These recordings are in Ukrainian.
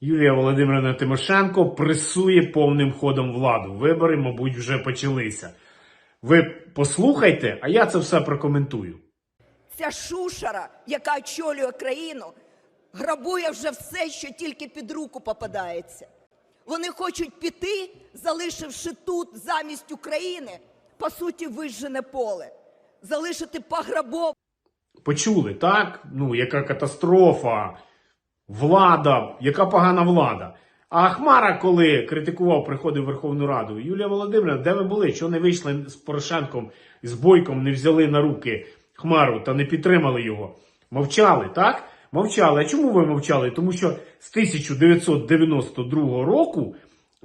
Юлія Володимирівна Тимошенко пресує повним ходом владу. Вибори, мабуть, вже почалися. Ви послухайте, а я це все прокоментую. Ця шушера, яка очолює країну, грабує вже все, що тільки під руку попадається. Вони хочуть піти, залишивши тут замість України, по суті, вижжене поле, залишити пограбов. Почули, так? Ну, яка катастрофа, влада, яка погана влада. А Ахмара, коли критикував, приходив в Верховну Раду, Юлія Володимирівна, де ви були? Чого не вийшли з Порошенком з Бойком, не взяли на руки Хмару та не підтримали його? Мовчали, так? Мовчали. А чому ви мовчали? Тому що з 1992 року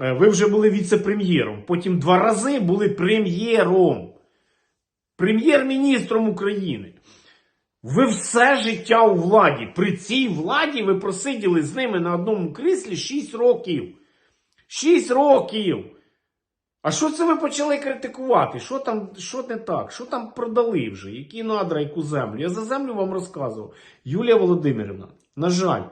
е, ви вже були віце-прем'єром. Потім два рази були прем'єром. Прем'єр-міністром України. Ви все життя у владі. При цій владі ви просиділи з ними на одному кріслі 6 років. 6 років. А що це ви почали критикувати? Що там, що не так? Що там продали вже? Які надра, яку землю? Я за землю вам розказував. Юлія Володимирівна, на жаль,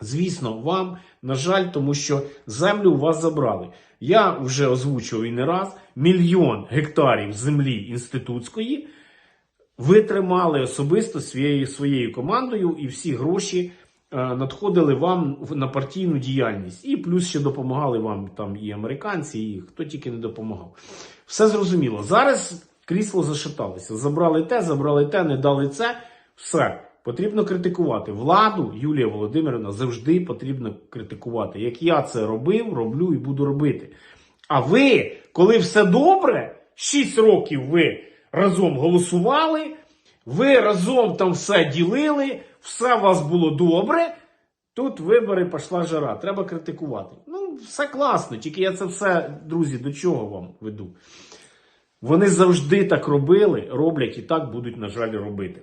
звісно, вам, на жаль, тому що землю у вас забрали. Я вже озвучував і не раз мільйон гектарів землі інститутської ви тримали особисто своєю, своєю командою, і всі гроші е, надходили вам на партійну діяльність. І плюс ще допомагали вам там і американці, і хто тільки не допомагав. Все зрозуміло. Зараз крісло зашаталося. Забрали те, забрали те, не дали це. Все. Потрібно критикувати. Владу, Юлія Володимирівна, завжди потрібно критикувати. Як я це робив, роблю і буду робити. А ви, коли все добре, 6 років ви разом голосували, ви разом там все ділили, все у вас було добре. Тут вибори пішла жара. Треба критикувати. Ну, все класно, тільки я це все, друзі, до чого вам веду? Вони завжди так робили, роблять і так будуть, на жаль, робити.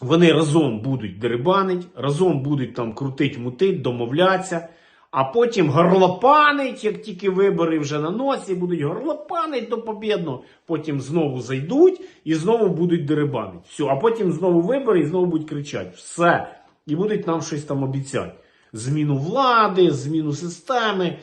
Вони разом будуть дерибанить, разом будуть там крутить, мутить, домовлятися, а потім горлопанить, як тільки вибори вже на носі, будуть горлопанить до побєдного, потім знову зайдуть і знову будуть дерибанить. Все, а потім знову вибори і знову будуть кричати. Все. І будуть нам щось там обіцяти. Зміну влади, зміну системи,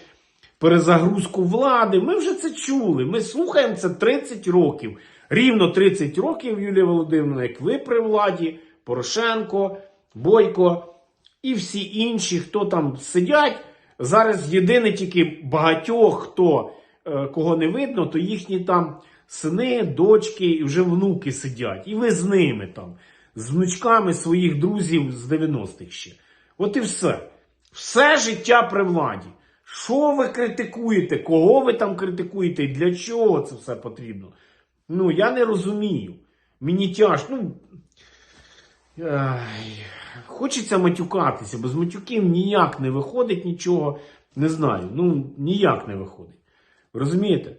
перезагрузку влади. Ми вже це чули. Ми слухаємо це 30 років. Рівно 30 років, Юлія Володимирівна, як ви при владі, Порошенко, Бойко і всі інші, хто там сидять. Зараз єдине тільки багатьох, хто е, кого не видно, то їхні там сини, дочки і вже внуки сидять. І ви з ними там, з внучками своїх друзів з 90-х ще. От і все. Все життя при владі. Що ви критикуєте? Кого ви там критикуєте? І для чого це все потрібно? Ну, я не розумію. Мені тяжко. Ну, Ай, хочеться матюкатися, бо з матюків ніяк не виходить нічого. Не знаю. Ну, ніяк не виходить. Розумієте?